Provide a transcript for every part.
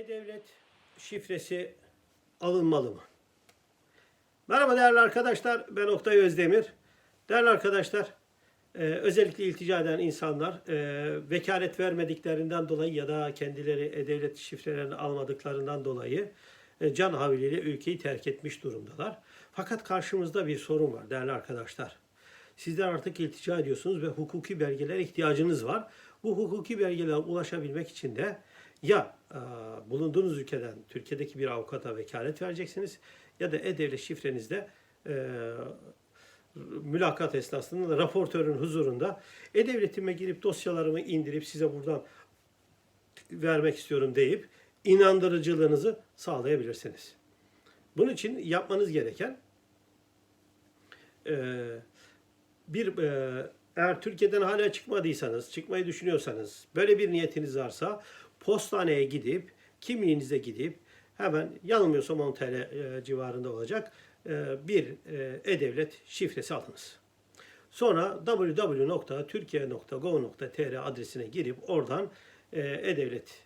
E-Devlet şifresi alınmalı mı? Merhaba değerli arkadaşlar, ben Oktay Özdemir. Değerli arkadaşlar, e, özellikle iltica eden insanlar e, vekalet vermediklerinden dolayı ya da kendileri E-Devlet şifrelerini almadıklarından dolayı e, can havliyle ülkeyi terk etmiş durumdalar. Fakat karşımızda bir sorun var değerli arkadaşlar. Sizler artık iltica ediyorsunuz ve hukuki belgelere ihtiyacınız var. Bu hukuki belgelere ulaşabilmek için de ya e, bulunduğunuz ülkeden Türkiye'deki bir avukata vekalet vereceksiniz ya da e-devlet şifrenizde e, mülakat esnasında raportörün huzurunda e-devletime girip dosyalarımı indirip size buradan vermek istiyorum deyip inandırıcılığınızı sağlayabilirsiniz. Bunun için yapmanız gereken e, bir e, eğer Türkiye'den hala çıkmadıysanız, çıkmayı düşünüyorsanız, böyle bir niyetiniz varsa postaneye gidip, kimliğinize gidip hemen yanılmıyorsam 10 TL e, civarında olacak e, bir e, e-devlet şifresi alınız. Sonra www.türkiye.gov.tr adresine girip oradan e-devlet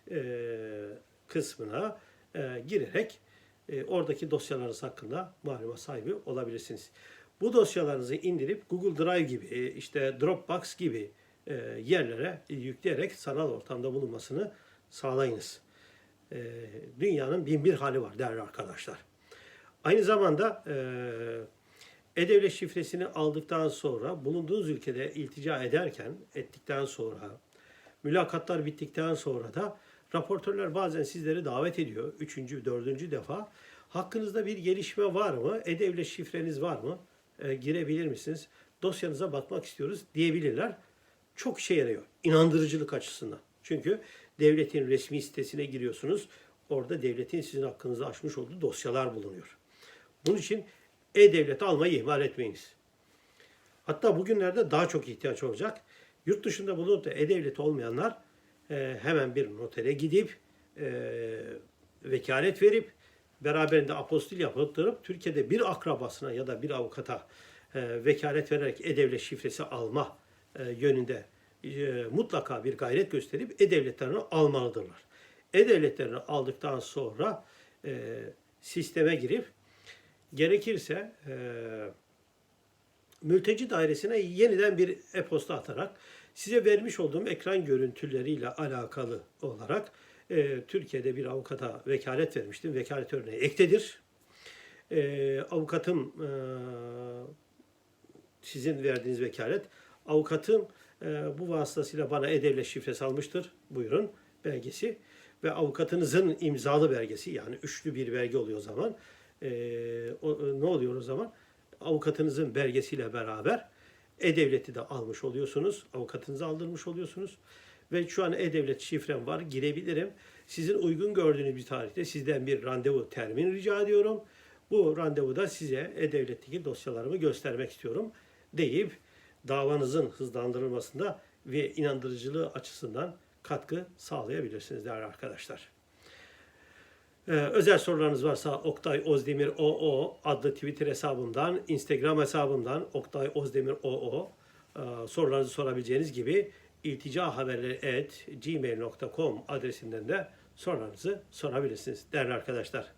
kısmına girerek oradaki dosyalarınız hakkında malumat sahibi olabilirsiniz. Bu dosyalarınızı indirip Google Drive gibi, işte Dropbox gibi yerlere yükleyerek sanal ortamda bulunmasını sağlayınız. E, Dünyanın bin bir hali var değerli arkadaşlar. Aynı zamanda e, e-devlet şifresini aldıktan sonra bulunduğunuz ülkede iltica ederken, ettikten sonra, mülakatlar bittikten sonra da raportörler bazen sizleri davet ediyor. Üçüncü, dördüncü defa. Hakkınızda bir gelişme var mı? E-devlet şifreniz var mı? E, girebilir misiniz? Dosyanıza bakmak istiyoruz diyebilirler. Çok işe yarıyor. İnandırıcılık açısından. Çünkü devletin resmi sitesine giriyorsunuz. Orada devletin sizin hakkınızda açmış olduğu dosyalar bulunuyor. Bunun için e-devlet almayı ihmal etmeyiniz. Hatta bugünlerde daha çok ihtiyaç olacak. Yurt dışında bulunup da e-devlet olmayanlar e, hemen bir notere gidip e, vekalet verip beraberinde apostil yaptırıp Türkiye'de bir akrabasına ya da bir avukata e, vekalet vererek e-devlet şifresi alma e, yönünde e, mutlaka bir gayret gösterip e-devletlerini almalıdırlar. E-devletlerini aldıktan sonra e, sisteme girip gerekirse e, mülteci dairesine yeniden bir e-posta atarak size vermiş olduğum ekran görüntüleriyle alakalı olarak e, Türkiye'de bir avukata vekalet vermiştim. Vekalet örneği ektedir. E, avukatım e, sizin verdiğiniz vekalet. Avukatım e, bu vasıtasıyla bana e-devlet şifresi almıştır. Buyurun belgesi. Ve avukatınızın imzalı belgesi yani üçlü bir belge oluyor o zaman. E, o, ne oluyor o zaman? Avukatınızın belgesiyle beraber e-devleti de almış oluyorsunuz. Avukatınızı aldırmış oluyorsunuz. Ve şu an e-devlet şifrem var. Girebilirim. Sizin uygun gördüğünüz bir tarihte sizden bir randevu termin rica ediyorum. Bu randevuda size e-devletteki dosyalarımı göstermek istiyorum deyip davanızın hızlandırılmasında ve inandırıcılığı açısından katkı sağlayabilirsiniz değerli arkadaşlar. Ee, özel sorularınız varsa Oktay Ozdemir OO adlı Twitter hesabımdan, Instagram hesabımdan Oktay Ozdemir OO e, sorularınızı sorabileceğiniz gibi ilticahaberleri@gmail.com adresinden de sorularınızı sorabilirsiniz değerli arkadaşlar.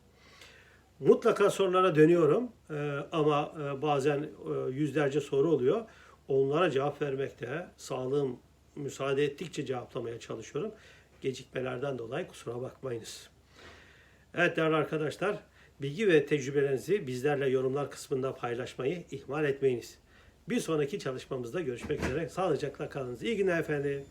Mutlaka sorulara dönüyorum Ee, ama e, bazen e, yüzlerce soru oluyor. Onlara cevap vermekte sağlığım müsaade ettikçe cevaplamaya çalışıyorum. Gecikmelerden dolayı kusura bakmayınız. Evet değerli arkadaşlar, bilgi ve tecrübelerinizi bizlerle yorumlar kısmında paylaşmayı ihmal etmeyiniz. Bir sonraki çalışmamızda görüşmek üzere. Sağlıcakla kalınız. İyi günler efendim.